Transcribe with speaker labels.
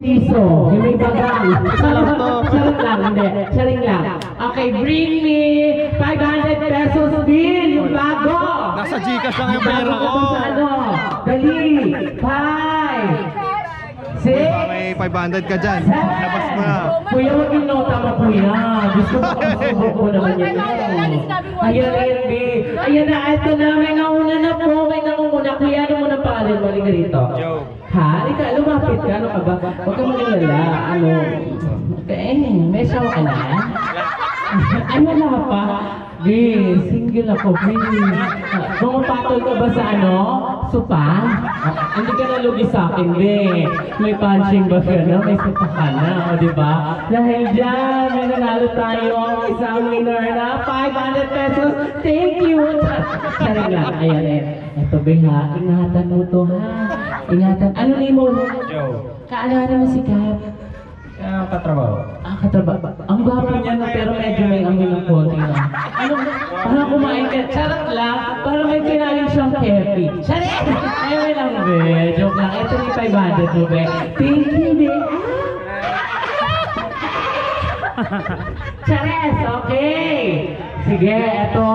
Speaker 1: piso. Yung may bagang. Charot Charot lang, hindi. Charing lang. Okay, bring me 500 pesos bill, yung bago.
Speaker 2: Nasa Gcash lang yung pera ko.
Speaker 1: Sa ano? Dali. Five. Six.
Speaker 2: May 500 ka dyan. Labas mo na.
Speaker 1: Kuya, huwag yung nota mo, kuya. Gusto ko mo naman yun. Ayan, ayan, na, eto na. May nauna na po. Ano na mo? Halika rito. Ha? Halika, lumapit ka. Ano ka ba? Huwag ka magalala. Ano? Okay, may sawa ka na? Wala ka pa. Be, single ako, please. Pumapatol ka ba sa ano? Supa? Ah, Hindi ka nalugi sa akin, be. May punching ba ka na? May supa ka na, o di ba? Dahil dyan, may nanalo tayo ang isang winner na 500 pesos. Thank you! Saring lang, ayan eh. Ito, be ha, ingatan mo to ha. Ingatan. Ano ni mo?
Speaker 2: Joe.
Speaker 1: Kaalala mo si Kat?
Speaker 2: Kaya katrabaho.
Speaker 1: Ah, katraba. Ang gwapo niya na pero medyo may amoy ng konti na. Ano? Ka. Charot lang. Parang may kinain siyang kepi. Charot! Ay, lang, be. Joke lang. Ito yung 500 mo, be. Thank you, be. Chares, okay. Sige, eto.